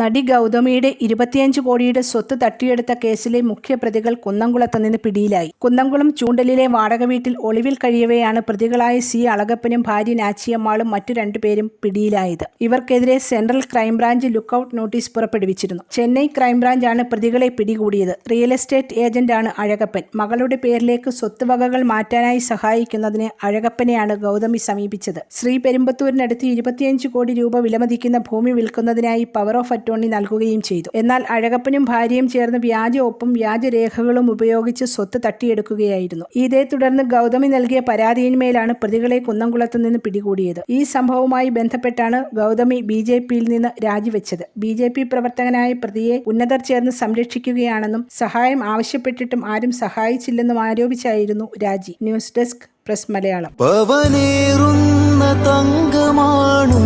നടി ഗൗതമിയുടെ ഇരുപത്തിയഞ്ച് കോടിയുടെ സ്വത്ത് തട്ടിയെടുത്ത കേസിലെ മുഖ്യപ്രതികൾ കുന്നംകുളത്ത് നിന്ന് പിടിയിലായി. കുന്നംകുളം ചൂണ്ടലിലെ വാടക വീട്ടിൽ ഒളിവിൽ കഴിയവെയാണ് പ്രതികളായ സി അളകപ്പനും ഭാര്യ നാച്ചിയമ്മാളും മറ്റു രണ്ടുപേരും പിടിയിലായത്. ഇവർക്കെതിരെ സെൻട്രൽ ക്രൈംബ്രാഞ്ച് ലുക്കൌട്ട് നോട്ടീസ് പുറപ്പെടുവിച്ചിരുന്നു. ചെന്നൈ ക്രൈംബ്രാഞ്ചാണ് പ്രതികളെ പിടികൂടിയത്. റിയൽ എസ്റ്റേറ്റ് ഏജന്റാണ് അഴകപ്പൻ. മകളുടെ പേരിലേക്ക് സ്വത്തുവകകൾ മാറ്റാനായി സഹായിക്കുന്നതിന് അഴകപ്പനെയാണ് ഗൗതമി സമീപിച്ചത്. ശ്രീ പെരുമ്പത്തൂരിനടുത്ത് ഇരുപത്തിയഞ്ച് കോടി രൂപ വിലമതിക്കുന്ന ഭൂമി വിൽക്കുന്നതിനായി പവർ ഓഫ് അറ്റോർണി നൽകുകയും ചെയ്തു. എന്നാൽ അഴകപ്പനും ഭാര്യയും ചേർന്ന് വ്യാജ ഒപ്പും വ്യാജരേഖകളും ഉപയോഗിച്ച് സ്വത്ത് തട്ടിയെടുക്കുകയായിരുന്നു. ഇതേ തുടർന്ന് ഗൗതമി നൽകിയ പരാതിയിന്മേലാണ് പ്രതികളെ കുന്നംകുളത്ത് നിന്ന് പിടികൂടിയത്. ഈ സംഭവവുമായി ബന്ധപ്പെട്ടാണ് ഗൗതമി ബി ജെ പിയിൽ നിന്ന് രാജിവെച്ചത്. ബി ജെ പി പ്രവർത്തകനായ പ്രതിയെ ഉന്നതർ ചേർന്ന് സംരക്ഷിക്കുകയാണെന്നും സഹായം ആവശ്യപ്പെട്ടിട്ടും ആരും സഹായിച്ചില്ലെന്നും ആരോപിച്ചായിരുന്നു രാജി. News desk press Malayalam. തങ്കമാണു